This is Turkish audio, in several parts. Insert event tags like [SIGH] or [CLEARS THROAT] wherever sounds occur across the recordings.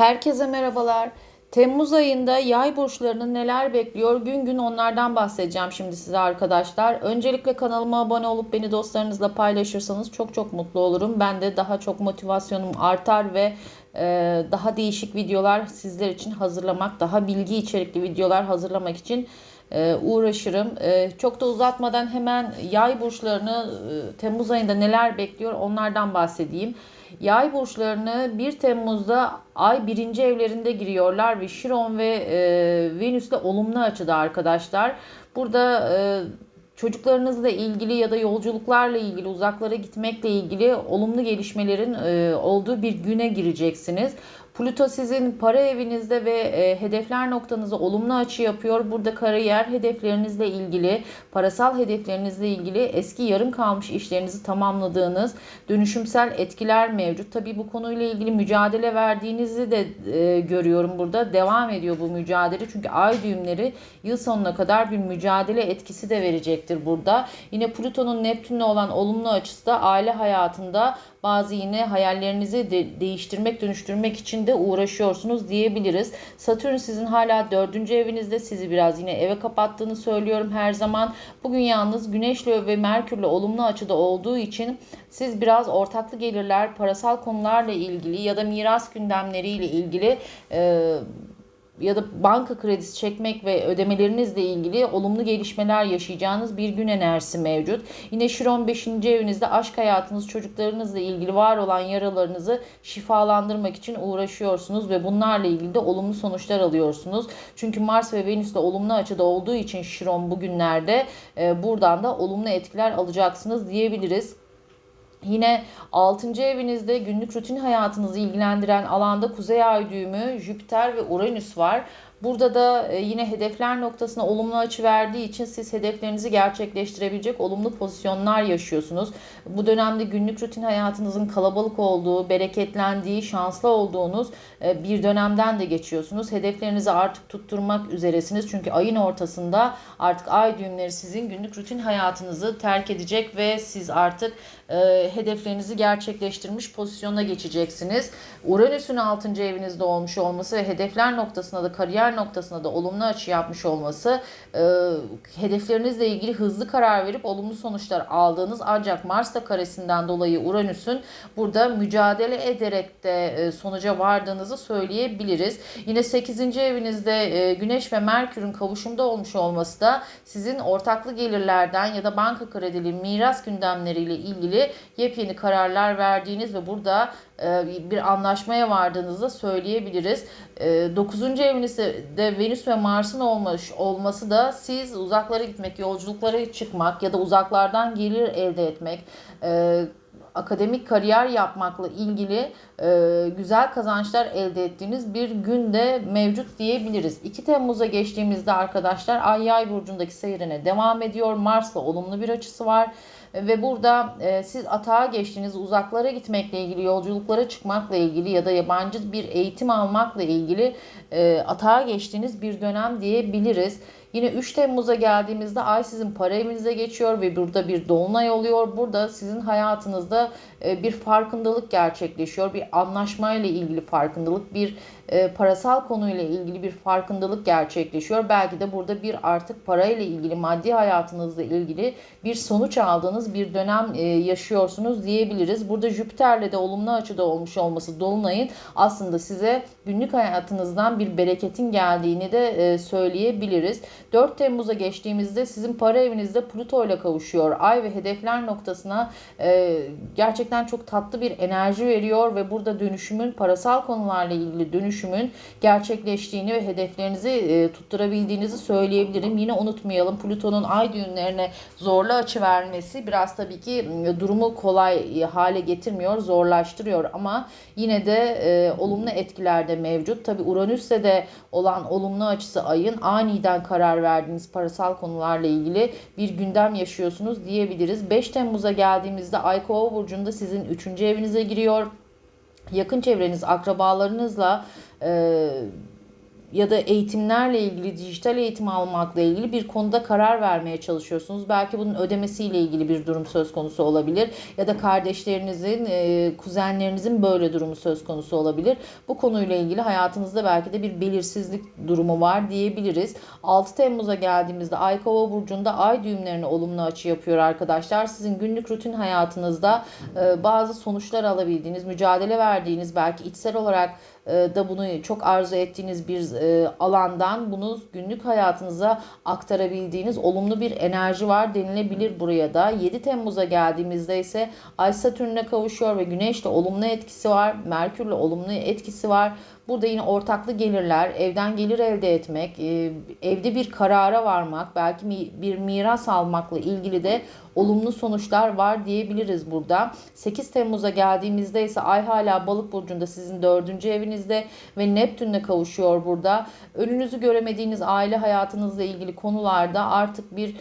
Herkese merhabalar. Temmuz ayında yay burçlarını neler bekliyor? Gün gün onlardan bahsedeceğim şimdi size arkadaşlar. Öncelikle kanalıma abone olup beni dostlarınızla paylaşırsanız çok çok mutlu olurum. Ben de daha çok motivasyonum artar ve e, daha değişik videolar sizler için hazırlamak, daha bilgi içerikli videolar hazırlamak için e, uğraşırım. E, çok da uzatmadan hemen yay burçlarını Temmuz ayında neler bekliyor onlardan bahsedeyim. Yay burçlarını 1 Temmuz'da ay birinci evlerinde giriyorlar ve Şiron ve e, Venüs'le olumlu açıda arkadaşlar. Burada e, çocuklarınızla ilgili ya da yolculuklarla ilgili, uzaklara gitmekle ilgili olumlu gelişmelerin e, olduğu bir güne gireceksiniz. Plüto sizin para evinizde ve e, hedefler noktanızı olumlu açı yapıyor. Burada kariyer hedeflerinizle ilgili, parasal hedeflerinizle ilgili eski yarım kalmış işlerinizi tamamladığınız dönüşümsel etkiler mevcut. Tabii bu konuyla ilgili mücadele verdiğinizi de e, görüyorum burada. Devam ediyor bu mücadele. Çünkü ay düğümleri yıl sonuna kadar bir mücadele etkisi de verecektir burada. Yine Plüton'un Neptün'le olan olumlu açısı da aile hayatında bazı yine hayallerinizi de değiştirmek, dönüştürmek için de uğraşıyorsunuz diyebiliriz. Satürn sizin hala dördüncü evinizde sizi biraz yine eve kapattığını söylüyorum her zaman. Bugün yalnız Güneş'le ve Merkür'le olumlu açıda olduğu için siz biraz ortaklı gelirler, parasal konularla ilgili ya da miras gündemleriyle ilgili e, ya da banka kredisi çekmek ve ödemelerinizle ilgili olumlu gelişmeler yaşayacağınız bir gün enerjisi mevcut. Yine Şiron 5. evinizde aşk hayatınız, çocuklarınızla ilgili var olan yaralarınızı şifalandırmak için uğraşıyorsunuz ve bunlarla ilgili de olumlu sonuçlar alıyorsunuz. Çünkü Mars ve Venüs de olumlu açıda olduğu için Şiron bugünlerde e, buradan da olumlu etkiler alacaksınız diyebiliriz. Yine 6. evinizde günlük rutin hayatınızı ilgilendiren alanda Kuzey Ay düğümü, Jüpiter ve Uranüs var. Burada da e, yine hedefler noktasına olumlu açı verdiği için siz hedeflerinizi gerçekleştirebilecek olumlu pozisyonlar yaşıyorsunuz. Bu dönemde günlük rutin hayatınızın kalabalık olduğu, bereketlendiği, şanslı olduğunuz e, bir dönemden de geçiyorsunuz. Hedeflerinizi artık tutturmak üzeresiniz. Çünkü ayın ortasında artık ay düğümleri sizin günlük rutin hayatınızı terk edecek ve siz artık e, hedeflerinizi gerçekleştirmiş pozisyona geçeceksiniz. Uranüs'ün 6. evinizde olmuş olması ve hedefler noktasında da kariyer noktasında da olumlu açı yapmış olması e, hedeflerinizle ilgili hızlı karar verip olumlu sonuçlar aldığınız ancak Mars da karesinden dolayı Uranüs'ün burada mücadele ederek de e, sonuca vardığınızı söyleyebiliriz. Yine 8. evinizde e, Güneş ve Merkür'ün kavuşumda olmuş olması da sizin ortaklı gelirlerden ya da banka kredili miras gündemleriyle ilgili yepyeni kararlar verdiğiniz ve burada bir anlaşmaya vardığınızı söyleyebiliriz. 9. E, evinizde Venüs ve Mars'ın olmuş olması da siz uzaklara gitmek, yolculuklara çıkmak ya da uzaklardan gelir elde etmek, e, akademik kariyer yapmakla ilgili güzel kazançlar elde ettiğiniz bir günde mevcut diyebiliriz. 2 Temmuz'a geçtiğimizde arkadaşlar Ay Yay burcundaki seyrine devam ediyor. Mars'la olumlu bir açısı var ve burada e, siz atağa geçtiğiniz uzaklara gitmekle ilgili, yolculuklara çıkmakla ilgili ya da yabancı bir eğitim almakla ilgili e, atağa geçtiğiniz bir dönem diyebiliriz. Yine 3 Temmuz'a geldiğimizde ay sizin para evinize geçiyor ve burada bir dolunay oluyor. Burada sizin hayatınızda e, bir farkındalık gerçekleşiyor. Bir anlaşmayla ilgili farkındalık, bir e, parasal konuyla ilgili bir farkındalık gerçekleşiyor. Belki de burada bir artık parayla ilgili, maddi hayatınızla ilgili bir sonuç aldığınız bir dönem e, yaşıyorsunuz diyebiliriz. Burada Jüpiter'le de olumlu açıda olmuş olması dolunayın aslında size günlük hayatınızdan bir bereketin geldiğini de söyleyebiliriz. 4 Temmuz'a geçtiğimizde sizin para evinizde Plüto ile kavuşuyor. Ay ve hedefler noktasına gerçekten çok tatlı bir enerji veriyor ve burada dönüşümün parasal konularla ilgili dönüşüm dönüşümün gerçekleştiğini ve hedeflerinizi e, tutturabildiğinizi söyleyebilirim. Yine unutmayalım Plüton'un ay düğümlerine zorlu açı vermesi biraz tabii ki durumu kolay hale getirmiyor, zorlaştırıyor ama yine de e, olumlu etkiler de mevcut. Tabii Uranüs'te de olan olumlu açısı ayın aniden karar verdiğiniz parasal konularla ilgili bir gündem yaşıyorsunuz diyebiliriz. 5 Temmuz'a geldiğimizde Ay Kova burcunda sizin 3. evinize giriyor yakın çevreniz, akrabalarınızla e, ya da eğitimlerle ilgili, dijital eğitim almakla ilgili bir konuda karar vermeye çalışıyorsunuz. Belki bunun ödemesiyle ilgili bir durum söz konusu olabilir. Ya da kardeşlerinizin, e, kuzenlerinizin böyle durumu söz konusu olabilir. Bu konuyla ilgili hayatınızda belki de bir belirsizlik durumu var diyebiliriz. 6 Temmuz'a geldiğimizde Ay Kova burcunda ay düğümlerine olumlu açı yapıyor arkadaşlar. Sizin günlük rutin hayatınızda e, bazı sonuçlar alabildiğiniz, mücadele verdiğiniz, belki içsel olarak e, da bunu çok arzu ettiğiniz bir e, alandan bunu günlük hayatınıza aktarabildiğiniz olumlu bir enerji var denilebilir buraya da. 7 Temmuz'a geldiğimizde ise Ay Satürn'e kavuşuyor ve Güneş'le olumlu etkisi var. Merkür'le olumlu etkisi var. Burada yine ortaklı gelirler, evden gelir elde etmek, e, evde bir karara varmak, belki bir miras almakla ilgili de olumlu sonuçlar var diyebiliriz burada. 8 Temmuz'a geldiğimizde ise Ay hala Balık burcunda sizin 4. evinizde ve Neptün'le kavuşuyor burada. Önünüzü göremediğiniz aile hayatınızla ilgili konularda artık bir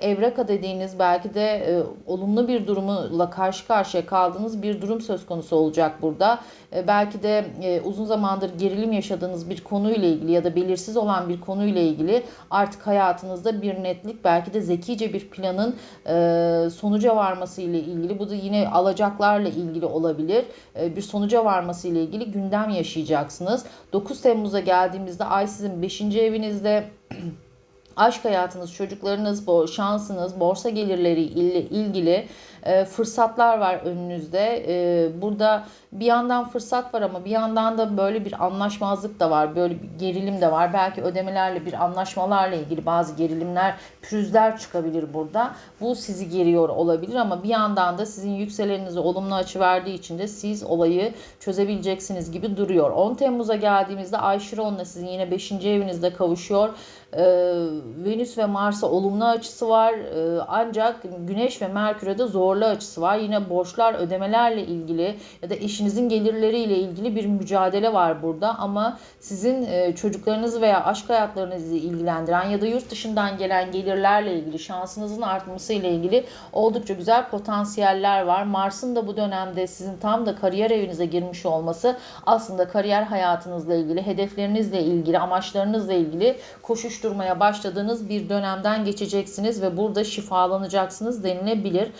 evraka dediğiniz belki de e, olumlu bir durumla karşı karşıya kaldığınız bir durum söz konusu olacak burada. E, belki de e, uzun zamandır gerilim yaşadığınız bir konuyla ilgili ya da belirsiz olan bir konuyla ilgili artık hayatınızda bir netlik belki de zekice bir planın e, sonuca varması ile ilgili bu da yine alacaklarla ilgili olabilir. E, bir sonuca varması ile ilgili gündem yaşayacaksınız. 9 Temmuz'a geldiğimizde ay sizin 5. evinizde [CLEARS THROAT] aşk hayatınız, çocuklarınız, şansınız, borsa gelirleri ile ilgili e, fırsatlar var önünüzde. E, burada bir yandan fırsat var ama bir yandan da böyle bir anlaşmazlık da var. Böyle bir gerilim de var. Belki ödemelerle bir anlaşmalarla ilgili bazı gerilimler, pürüzler çıkabilir burada. Bu sizi geriyor olabilir ama bir yandan da sizin yükseleninize olumlu açı verdiği için de siz olayı çözebileceksiniz gibi duruyor. 10 Temmuz'a geldiğimizde Ay Şiron'la sizin yine 5. evinizde kavuşuyor. Ee, Venüs ve Mars'a olumlu açısı var. Ee, ancak Güneş ve Merkür'e de zorlu açısı var. Yine borçlar, ödemelerle ilgili ya da eşinizin gelirleriyle ilgili bir mücadele var burada. Ama sizin e, çocuklarınız veya aşk hayatlarınızı ilgilendiren ya da yurt dışından gelen gelirlerle ilgili şansınızın artması ile ilgili oldukça güzel potansiyeller var. Mars'ın da bu dönemde sizin tam da kariyer evinize girmiş olması aslında kariyer hayatınızla ilgili, hedeflerinizle ilgili, amaçlarınızla ilgili koşuş koşturmaya başladığınız bir dönemden geçeceksiniz ve burada şifalanacaksınız denilebilir.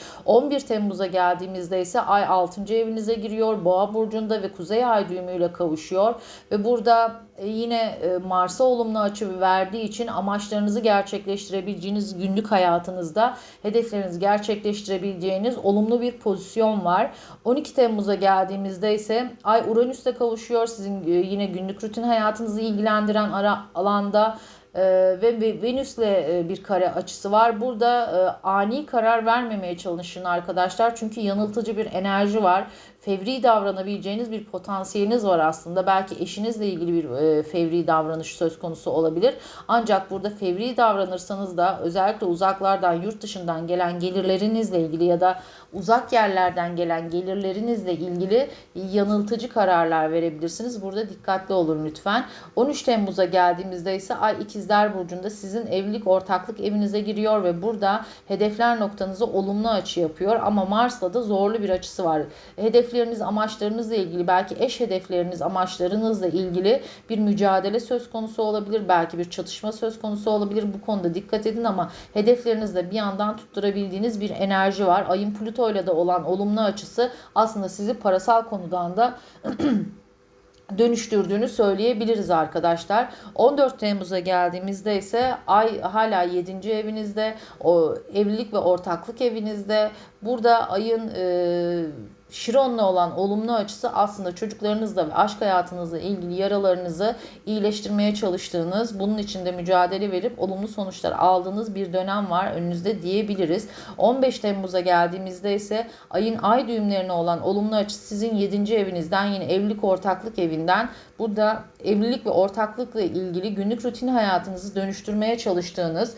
11 Temmuz'a geldiğimizde ise ay 6. evinize giriyor. Boğa burcunda ve kuzey ay düğümüyle kavuşuyor ve burada e, yine e, Mars'a olumlu açı verdiği için amaçlarınızı gerçekleştirebileceğiniz günlük hayatınızda hedeflerinizi gerçekleştirebileceğiniz olumlu bir pozisyon var. 12 Temmuz'a geldiğimizde ise Ay Uranüs'te kavuşuyor. Sizin e, yine günlük rutin hayatınızı ilgilendiren ara alanda ee, ve Venüs'le e, bir kare açısı var. Burada e, ani karar vermemeye çalışın arkadaşlar. Çünkü yanıltıcı bir enerji var fevri davranabileceğiniz bir potansiyeliniz var aslında. Belki eşinizle ilgili bir e, fevri davranış söz konusu olabilir. Ancak burada fevri davranırsanız da özellikle uzaklardan, yurt dışından gelen gelirlerinizle ilgili ya da uzak yerlerden gelen gelirlerinizle ilgili yanıltıcı kararlar verebilirsiniz. Burada dikkatli olun lütfen. 13 Temmuz'a geldiğimizde ise Ay İkizler Burcu'nda sizin evlilik ortaklık evinize giriyor ve burada hedefler noktanızı olumlu açı yapıyor. Ama Mars'la da zorlu bir açısı var. Hedef hedefleriniz, amaçlarınızla ilgili, belki eş hedefleriniz, amaçlarınızla ilgili bir mücadele söz konusu olabilir. Belki bir çatışma söz konusu olabilir. Bu konuda dikkat edin ama hedeflerinizde bir yandan tutturabildiğiniz bir enerji var. Ayın Plüto ile de olan olumlu açısı aslında sizi parasal konudan da [CLEARS THROAT] dönüştürdüğünü söyleyebiliriz arkadaşlar. 14 Temmuz'a geldiğimizde ise ay hala 7. evinizde, o evlilik ve ortaklık evinizde. Burada ayın e, Şiron'la olan olumlu açısı aslında çocuklarınızla ve aşk hayatınızla ilgili yaralarınızı iyileştirmeye çalıştığınız, bunun için de mücadele verip olumlu sonuçlar aldığınız bir dönem var önünüzde diyebiliriz. 15 Temmuz'a geldiğimizde ise ayın ay düğümlerine olan olumlu açısı sizin 7. evinizden yine evlilik ortaklık evinden burada evlilik ve ortaklıkla ilgili günlük rutin hayatınızı dönüştürmeye çalıştığınız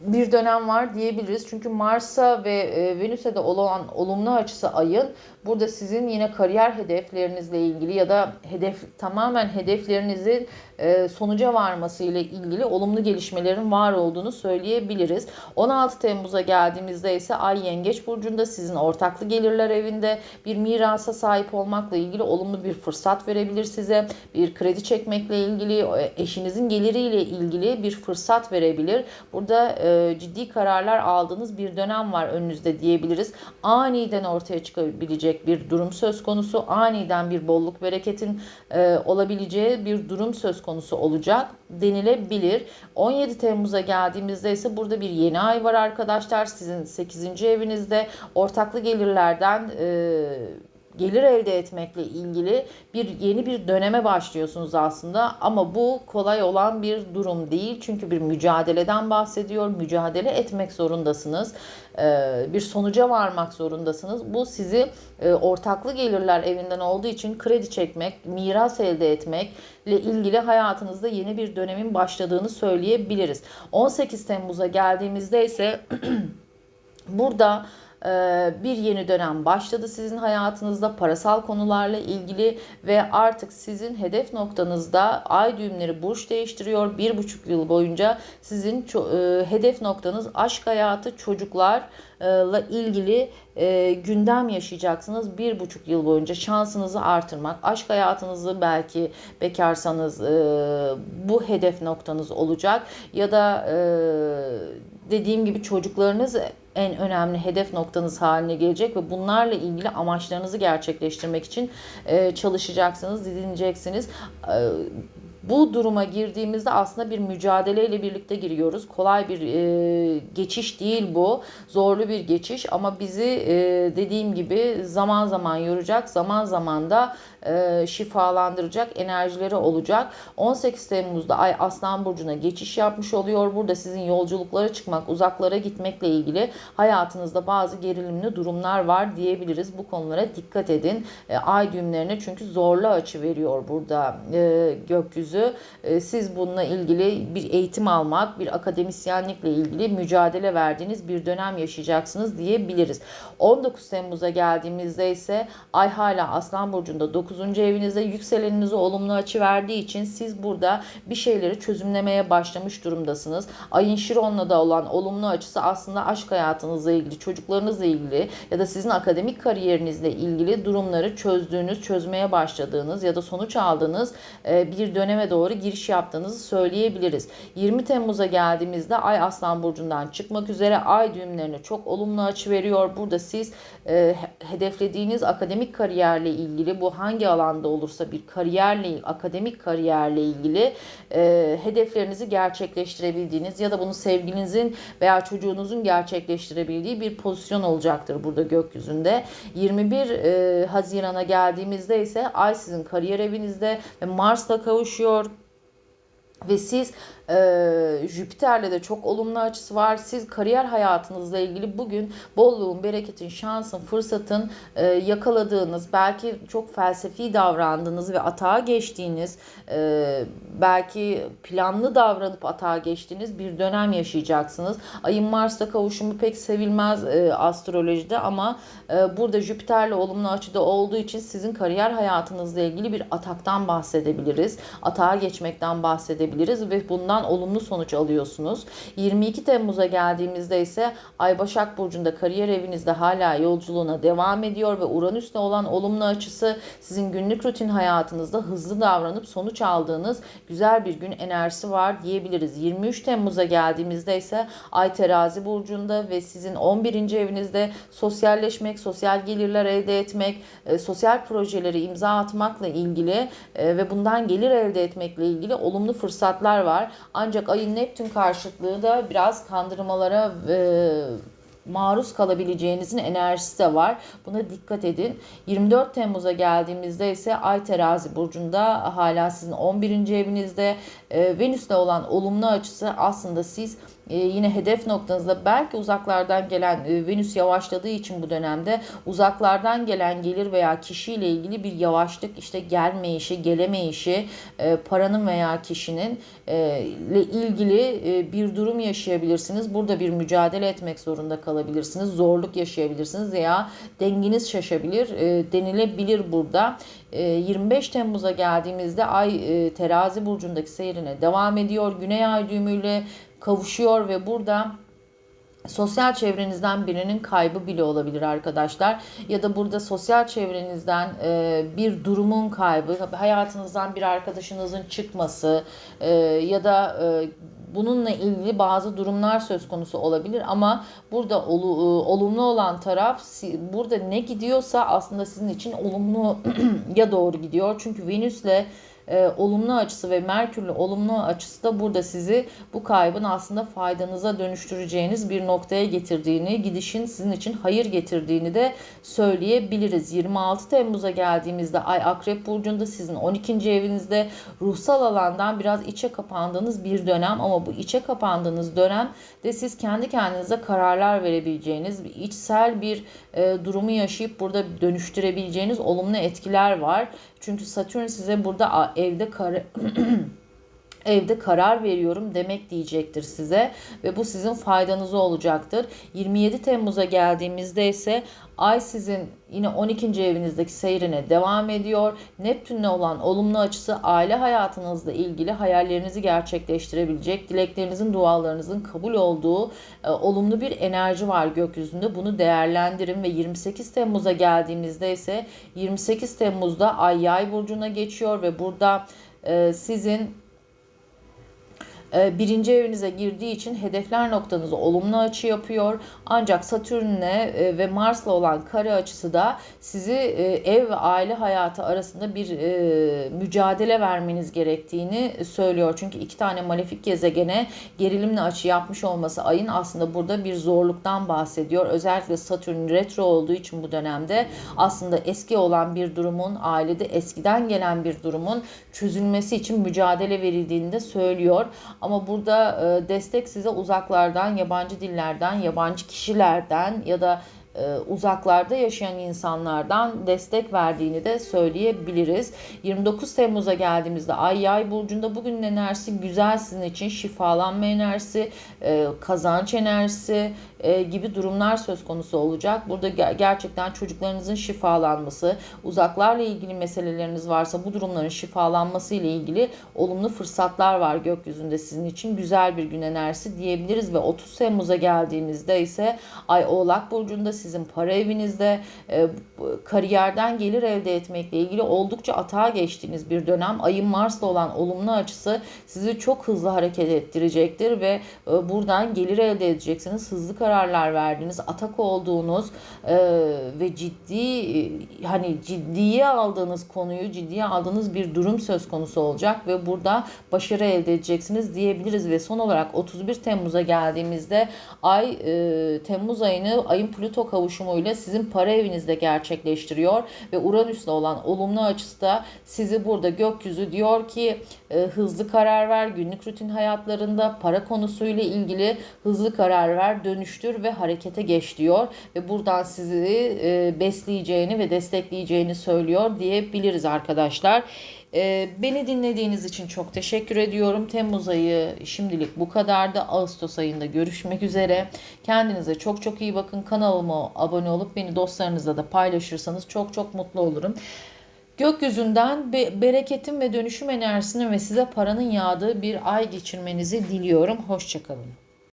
bir dönem var diyebiliriz. Çünkü Mars'a ve e, Venüs'e de olan olumlu açısı ayın Burada sizin yine kariyer hedeflerinizle ilgili ya da hedef tamamen hedeflerinizin e, sonuca varması ile ilgili olumlu gelişmelerin var olduğunu söyleyebiliriz. 16 Temmuz'a geldiğimizde ise Ay Yengeç burcunda sizin ortaklı gelirler evinde bir mirasa sahip olmakla ilgili olumlu bir fırsat verebilir size. Bir kredi çekmekle ilgili, e, eşinizin geliriyle ilgili bir fırsat verebilir. Burada e, ciddi kararlar aldığınız bir dönem var önünüzde diyebiliriz. Aniden ortaya çıkabilecek bir durum söz konusu. Aniden bir bolluk bereketin e, olabileceği bir durum söz konusu olacak denilebilir. 17 Temmuz'a geldiğimizde ise burada bir yeni ay var arkadaşlar. Sizin 8. evinizde ortaklı gelirlerden e, gelir elde etmekle ilgili bir yeni bir döneme başlıyorsunuz aslında. Ama bu kolay olan bir durum değil. Çünkü bir mücadeleden bahsediyor. Mücadele etmek zorundasınız. Ee, bir sonuca varmak zorundasınız. Bu sizi e, ortaklı gelirler evinden olduğu için kredi çekmek miras elde etmekle ilgili hayatınızda yeni bir dönemin başladığını söyleyebiliriz. 18 Temmuz'a geldiğimizde ise [CLEARS THROAT] burada bir yeni dönem başladı sizin hayatınızda parasal konularla ilgili ve artık sizin hedef noktanızda ay düğümleri burç değiştiriyor. Bir buçuk yıl boyunca sizin e, hedef noktanız aşk hayatı, çocuklarla ilgili e, gündem yaşayacaksınız. Bir buçuk yıl boyunca şansınızı artırmak, aşk hayatınızı belki bekarsanız e, bu hedef noktanız olacak ya da dediğim gibi çocuklarınız en önemli hedef noktanız haline gelecek ve bunlarla ilgili amaçlarınızı gerçekleştirmek için çalışacaksınız, didineceksiniz. Bu duruma girdiğimizde aslında bir mücadeleyle birlikte giriyoruz. Kolay bir e, geçiş değil bu. Zorlu bir geçiş ama bizi e, dediğim gibi zaman zaman yoracak, zaman zaman da e, şifalandıracak enerjileri olacak. 18 Temmuz'da Ay Aslan Burcu'na geçiş yapmış oluyor. Burada sizin yolculuklara çıkmak, uzaklara gitmekle ilgili hayatınızda bazı gerilimli durumlar var diyebiliriz. Bu konulara dikkat edin. E, ay düğümlerine çünkü zorlu açı veriyor burada e, gökyüzü. E, siz bununla ilgili bir eğitim almak, bir akademisyenlikle ilgili mücadele verdiğiniz bir dönem yaşayacaksınız diyebiliriz. 19 Temmuz'a geldiğimizde ise Ay hala Aslan Burcu'nda 9 9. evinizde yükseleninize olumlu açı verdiği için siz burada bir şeyleri çözümlemeye başlamış durumdasınız. Ayın Şiron'la da olan olumlu açısı aslında aşk hayatınızla ilgili, çocuklarınızla ilgili ya da sizin akademik kariyerinizle ilgili durumları çözdüğünüz, çözmeye başladığınız ya da sonuç aldığınız e, bir döneme doğru giriş yaptığınızı söyleyebiliriz. 20 Temmuz'a geldiğimizde Ay Aslan Burcu'ndan çıkmak üzere Ay düğümlerine çok olumlu açı veriyor. Burada siz e, hedeflediğiniz akademik kariyerle ilgili bu hangi alanda olursa bir kariyerle, akademik kariyerle ilgili e, hedeflerinizi gerçekleştirebildiğiniz ya da bunu sevgilinizin veya çocuğunuzun gerçekleştirebildiği bir pozisyon olacaktır burada gökyüzünde. 21 e, Haziran'a geldiğimizde ise Ay sizin kariyer evinizde ve Mars'la kavuşuyor ve siz ee, Jüpiter'le de çok olumlu açısı var. Siz kariyer hayatınızla ilgili bugün bolluğun, bereketin, şansın, fırsatın e, yakaladığınız, belki çok felsefi davrandığınız ve atağa geçtiğiniz, e, belki planlı davranıp atağa geçtiğiniz bir dönem yaşayacaksınız. Ayın Mars'ta kavuşumu pek sevilmez e, astrolojide ama e, burada Jüpiter'le olumlu açıda olduğu için sizin kariyer hayatınızla ilgili bir ataktan bahsedebiliriz. Atağa geçmekten bahsedebiliriz ve bundan bundan olumlu sonuç alıyorsunuz. 22 Temmuz'a geldiğimizde ise Ay Başak Burcu'nda kariyer evinizde hala yolculuğuna devam ediyor ve Uranüs'le olan olumlu açısı sizin günlük rutin hayatınızda hızlı davranıp sonuç aldığınız güzel bir gün enerjisi var diyebiliriz. 23 Temmuz'a geldiğimizde ise Ay Terazi Burcu'nda ve sizin 11. evinizde sosyalleşmek, sosyal gelirler elde etmek, e, sosyal projeleri imza atmakla ilgili e, ve bundan gelir elde etmekle ilgili olumlu fırsatlar var. Ancak ayın Neptün karşıtlığı da biraz kandırmalara e, maruz kalabileceğinizin enerjisi de var. Buna dikkat edin. 24 Temmuz'a geldiğimizde ise Ay Terazi burcunda hala sizin 11. evinizde e, Venüs'le olan olumlu açısı aslında siz yine hedef noktanızda belki uzaklardan gelen e, Venüs yavaşladığı için bu dönemde uzaklardan gelen gelir veya kişiyle ilgili bir yavaşlık işte gelmeyişi, gelemeyişi, e, paranın veya kişinin e, ile ilgili bir durum yaşayabilirsiniz. Burada bir mücadele etmek zorunda kalabilirsiniz. Zorluk yaşayabilirsiniz veya denginiz şaşabilir denilebilir burada. E, 25 Temmuz'a geldiğimizde Ay terazi burcundaki seyrine devam ediyor. Güney ay düğümüyle kavuşuyor ve burada sosyal çevrenizden birinin kaybı bile olabilir arkadaşlar. Ya da burada sosyal çevrenizden e, bir durumun kaybı, hayatınızdan bir arkadaşınızın çıkması e, ya da e, bununla ilgili bazı durumlar söz konusu olabilir ama burada olu, e, olumlu olan taraf burada ne gidiyorsa aslında sizin için olumlu [CLEARS THROAT] ya doğru gidiyor. Çünkü Venüs'le e, olumlu açısı ve Merkür'le olumlu açısı da burada sizi bu kaybın aslında faydanıza dönüştüreceğiniz bir noktaya getirdiğini, gidişin sizin için hayır getirdiğini de söyleyebiliriz. 26 Temmuz'a geldiğimizde Ay Akrep Burcu'nda sizin 12. evinizde ruhsal alandan biraz içe kapandığınız bir dönem ama bu içe kapandığınız dönem de siz kendi kendinize kararlar verebileceğiniz, içsel bir e, durumu yaşayıp burada dönüştürebileceğiniz olumlu etkiler var. Çünkü Satürn size burada evde kar [CLEARS THROAT] evde karar veriyorum demek diyecektir size ve bu sizin faydanıza olacaktır. 27 Temmuz'a geldiğimizde ise Ay sizin yine 12. evinizdeki seyrine devam ediyor. Neptünle olan olumlu açısı aile hayatınızla ilgili hayallerinizi gerçekleştirebilecek, dileklerinizin, dualarınızın kabul olduğu e, olumlu bir enerji var gökyüzünde. Bunu değerlendirin ve 28 Temmuz'a geldiğimizde ise 28 Temmuz'da Ay Yay burcuna geçiyor ve burada e, sizin birinci evinize girdiği için hedefler noktanızı olumlu açı yapıyor. Ancak Satürn'le e, ve Mars'la olan kare açısı da sizi e, ev ve aile hayatı arasında bir mücadele vermeniz gerektiğini söylüyor. Çünkü iki tane malefik gezegene gerilimle açı yapmış olması ayın aslında burada bir zorluktan bahsediyor. Özellikle Satürn retro olduğu için bu dönemde aslında eski olan bir durumun ailede eskiden gelen bir durumun çözülmesi için mücadele verildiğini de söylüyor. Ama burada e, destek size uzaklardan, yabancı dillerden, yabancı kişilerden ya da uzaklarda yaşayan insanlardan destek verdiğini de söyleyebiliriz. 29 Temmuz'a geldiğimizde Ay Yay burcunda bugünün enerjisi güzel sizin için şifalanma enerjisi, e, kazanç enerjisi e, gibi durumlar söz konusu olacak. Burada gerçekten çocuklarınızın şifalanması, uzaklarla ilgili meseleleriniz varsa bu durumların şifalanması ile ilgili olumlu fırsatlar var gökyüzünde sizin için. Güzel bir gün enerjisi diyebiliriz ve 30 Temmuz'a geldiğimizde ise Ay Oğlak burcunda sizin para evinizde e, kariyerden gelir elde etmekle ilgili oldukça atağa geçtiğiniz bir dönem. Ayın Mars'la olan olumlu açısı sizi çok hızlı hareket ettirecektir ve e, buradan gelir elde edeceksiniz. Hızlı kararlar verdiğiniz, atak olduğunuz e, ve ciddi hani ciddiye aldığınız konuyu ciddiye aldığınız bir durum söz konusu olacak ve burada başarı elde edeceksiniz diyebiliriz ve son olarak 31 Temmuz'a geldiğimizde ay e, Temmuz ayını ayın Plüto kavuşumuyla sizin para evinizde gerçekleştiriyor ve Uranüs'le olan olumlu açısı da sizi burada gökyüzü diyor ki e, hızlı karar ver günlük rutin hayatlarında para konusuyla ilgili hızlı karar ver dönüştür ve harekete geç diyor ve buradan sizi e, besleyeceğini ve destekleyeceğini söylüyor diyebiliriz arkadaşlar. E, beni dinlediğiniz için çok teşekkür ediyorum. Temmuz ayı şimdilik bu kadardı. Ağustos ayında görüşmek üzere. Kendinize çok çok iyi bakın. Kanalıma abone olup beni dostlarınızla da paylaşırsanız çok çok mutlu olurum. Gökyüzünden be bereketin ve dönüşüm enerjisinin ve size paranın yağdığı bir ay geçirmenizi diliyorum. Hoşçakalın.